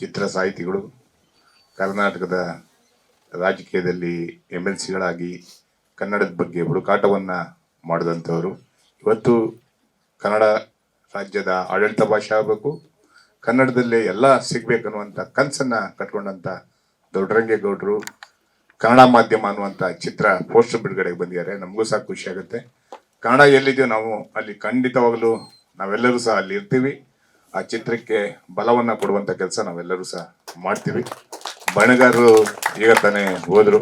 ಚಿತ್ರ ಸಾಹಿತಿಗಳು ಕರ್ನಾಟಕದ ರಾಜಕೀಯದಲ್ಲಿ ಎಂ ಎಲ್ ಸಿಗಳಾಗಿ ಕನ್ನಡದ ಬಗ್ಗೆ ಹುಡುಕಾಟವನ್ನು ಮಾಡಿದಂಥವರು. ಇವತ್ತು ಕನ್ನಡ ರಾಜ್ಯದ ಆಡಳಿತ ಭಾಷೆ ಆಗಬೇಕು, ಕನ್ನಡದಲ್ಲೇ ಎಲ್ಲ ಸಿಗಬೇಕನ್ನುವಂಥ ಕನಸನ್ನು ಕಟ್ಕೊಂಡಂಥ ದೊಡ್ಡರಂಗೇಗೌಡರು, ಕನ್ನಡ ಮಾಧ್ಯಮ ಅನ್ನುವಂಥ ಚಿತ್ರ ಪೋಸ್ಟರ್ ಬಿಡುಗಡೆಗೆ ಬಂದಿದ್ದಾರೆ. ನಮಗೂ ಸಹ ಖುಷಿಯಾಗುತ್ತೆ ಕನ್ನಡ ಎಲ್ಲಿದೆಯೋ ನಾವು ಅಲ್ಲಿ ಖಂಡಿತವಾಗಲೂ ನಾವೆಲ್ಲರೂ ಸಹ ಅಲ್ಲಿ ಇರ್ತೀವಿ ಆ ಚಿತ್ರಕ್ಕೆ ಬಲವನ್ನು ಕೊಡುವಂಥ ಕೆಲಸ ನಾವೆಲ್ಲರೂ ಸಹ ಮಾಡ್ತೀವಿ. ಬಣಗಾರರು ಈಗ ತಾನೇ ಹೋದರು.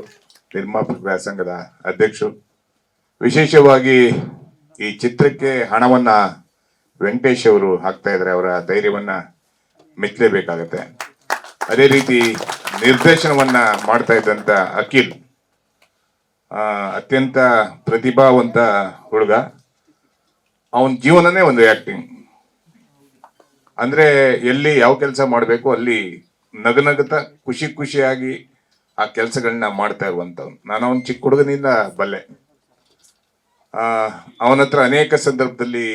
ನಿರ್ಮಾಪಕ ವ್ಯಾಸಂಗದ ಅಧ್ಯಕ್ಷರು. ವಿಶೇಷವಾಗಿ ಈ ಚಿತ್ರಕ್ಕೆ ಹಣವನ್ನ ವೆಂಕಟೇಶ್ ಅವರು ಹಾಕ್ತಾ ಇದ್ದಾರೆ ಅವರ ಧೈರ್ಯವನ್ನ ಮೆಚ್ಚಲೇಬೇಕಾಗತ್ತೆ. ಅದೇ ರೀತಿ ನಿರ್ದೇಶನವನ್ನ ಮಾಡ್ತಾ ಇದ್ದಂತ ಅಖಿಲ್ ಅತ್ಯಂತ ಪ್ರತಿಭಾವಂತ ಹುಡುಗ. ಅವನ ಜೀವನನೇ ಒಂದು ಆಕ್ಟಿಂಗ್ ಅಂದ್ರೆ ಎಲ್ಲಿ ಯಾವ ಕೆಲಸ ಮಾಡಬೇಕು, ಅಲ್ಲಿ ನಗನಗತ ಖುಷಿ ಖುಷಿಯಾಗಿ ಆ ಕೆಲಸಗಳನ್ನ ಮಾಡ್ತಾ ಇರುವಂತವ್ನು ನಾನು ಅವನ ಚಿಕ್ಕ ಹುಡುಗನಿಂದ ಬಲ್ಲೆ. ಅವನ ಹತ್ರ ಅನೇಕ ಸಂದರ್ಭದಲ್ಲಿ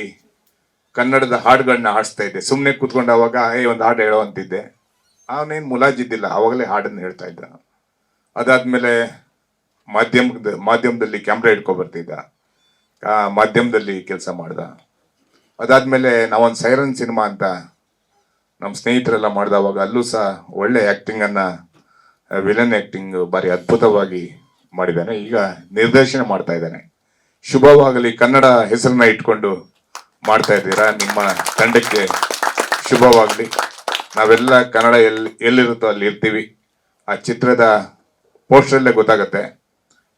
ಕನ್ನಡದ ಹಾಡುಗಳನ್ನ ಹಾಡಿಸ್ತಾ ಇದ್ದೆ. ಸುಮ್ಮನೆ ಕೂತ್ಕೊಂಡು ಅವಾಗ ಏ ಒಂದು ಹಾಡು ಹೇಳೋ ಅಂತಿದ್ದೆ. ಅವನೇನು ಮುಲಾಜಿದ್ದಿಲ್ಲ, ಅವಾಗಲೇ ಹಾಡನ್ನು ಹೇಳ್ತಾ ಇದ್ದ. ಅದಾದ್ಮೇಲೆ ಮಾಧ್ಯಮದ, ಮಾಧ್ಯಮದಲ್ಲಿ ಕ್ಯಾಮ್ರಾ ಹಿಡ್ಕೊ ಬರ್ತಿದ್ದ. ಮಾಧ್ಯಮದಲ್ಲಿ ಕೆಲಸ ಮಾಡ್ದ. ಅದಾದ್ಮೇಲೆ ನಾವೊಂದು ಸೈರನ್ ಸಿನಿಮಾ ಅಂತ ನಮ್ಮ ಸ್ನೇಹಿತರೆಲ್ಲ ಮಾಡಿದವಾಗ ಅಲ್ಲೂ ಸಹ ಒಳ್ಳೆ ಆಕ್ಟಿಂಗ್ ಅನ್ನ ವಿಲನ್ ಆಕ್ಟಿಂಗ್ ಬಾರಿ ಅದ್ಭುತವಾಗಿ ಮಾಡಿದ್ದಾನೆ. ಈಗ ನಿರ್ದೇಶನ ಮಾಡ್ತಾ ಇದ್ದಾನೆ. ಶುಭವಾಗಲಿ. ಕನ್ನಡ ಹೆಸರನ್ನ ಇಟ್ಕೊಂಡು ಮಾಡ್ತಾ ಇದ್ದೀರಾ? ನಿಮ್ಮ ತಂಡಕ್ಕೆ ಶುಭವಾಗಲಿ. ನಾವೆಲ್ಲ ಕನ್ನಡ ಎಲ್ಲಿ, ಎಲ್ಲಿರುತ್ತೋ ಅಲ್ಲಿ ಇರ್ತೀವಿ. ಆ ಚಿತ್ರದ ಪೋಸ್ಟರಲ್ಲೇ ಗೊತ್ತಾಗತ್ತೆ.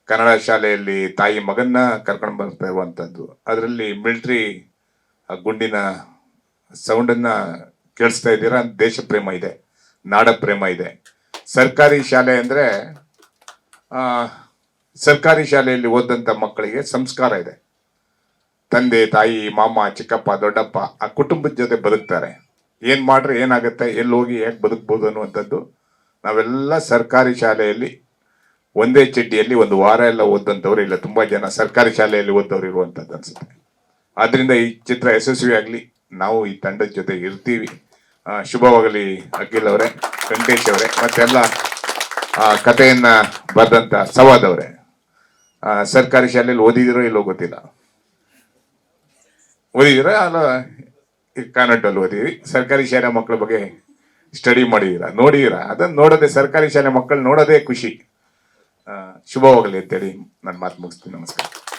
ಕನ್ನಡ ಶಾಲೆಯಲ್ಲಿ ತಾಯಿ ಮಗನ್ನ ಕರ್ಕೊಂಡು ಬರ್ತಾ ಇರುವಂಥದ್ದು ಅದರಲ್ಲಿ ಮಿಲ್ಟ್ರಿ ಗುಂಡಿನ ಸೌಂಡನ್ನ ಕೇಳಿಸ್ತಾ ಇದ್ದೀರಾ? ದೇಶ ಪ್ರೇಮ ಇದೆ ನಾಡ ಪ್ರೇಮ ಇದೆ. ಸರ್ಕಾರಿ ಶಾಲೆ ಅಂದ್ರೆ ಆ, ಸರ್ಕಾರಿ ಶಾಲೆಯಲ್ಲಿ ಓದಂತ ಮಕ್ಕಳಿಗೆ ಸಂಸ್ಕಾರ ಇದೆ. ತಂದೆ ತಾಯಿ ಮಾಮ ಚಿಕ್ಕಪ್ಪ ದೊಡ್ಡಪ್ಪ ಆ ಕುಟುಂಬದ ಜೊತೆ ಬದುಕ್ತಾರೆ. ಏನು ಮಾಡ್ರೆ ಏನಾಗುತ್ತೆ? ಎಲ್ಲಿ ಹೋಗಿ ಹೇಗೆ ಬದುಕ್ಬೋದು ಅನ್ನುವಂಥದ್ದು ನಾವೆಲ್ಲ ಸರ್ಕಾರಿ ಶಾಲೆಯಲ್ಲಿ ಒಂದೇ ಚಡ್ಡಿಯಲ್ಲಿ ಒಂದು ವಾರ ಎಲ್ಲ ಓದಂಥವ್ರು ಇಲ್ಲ ತುಂಬಾ ಜನ ಸರ್ಕಾರಿ ಶಾಲೆಯಲ್ಲಿ ಓದೋರು ಇರುವಂತದ್ದು ಅನ್ಸುತ್ತೆ. ಆದ್ರಿಂದ ಈ ಚಿತ್ರ ಯಶಸ್ವಿ ಆಗಲಿ. ನಾವು ಈ ತಂಡದ ಜೊತೆ ಇರ್ತೀವಿ. ಶುಭವಾಗಲಿ ಅಖಿಲ್ ಅವರೇ ವೆಂಕಟೇಶ್ ಅವರೇ ಮತ್ತೆಲ್ಲ ಕಥೆಯನ್ನ ಬರೆದಂತ ಸವಾದ್ ಅವರೇ. ಆ, ಸರ್ಕಾರಿ ಶಾಲೆಯಲ್ಲಿ ಓದಿದಿರೋ ಇಲ್ಲೋ ಗೊತ್ತಿಲ್ಲ. ಓದಿದಿರಾ? ಅಲ್ಲ ಕಾನ್ವೆಂಟಲ್ಲಿ ಓದಿದ್ವಿ. ಸರ್ಕಾರಿ ಶಾಲೆ ಮಕ್ಕಳ ಬಗ್ಗೆ ಸ್ಟಡಿ ಮಾಡಿದೀರಾ? ನೋಡಿದೀರ? ಅದನ್ನ ನೋಡೋದೇ ಸರ್ಕಾರಿ ಶಾಲೆ ಮಕ್ಕಳು ನೋಡೋದೇ ಖುಷಿ. ಶುಭವಾಗಲಿ ಅಂತೇಳಿ ನನ್ನ ಮಾತು ಮುಗಿಸ್ತೀನಿ. ನಮಸ್ಕಾರ.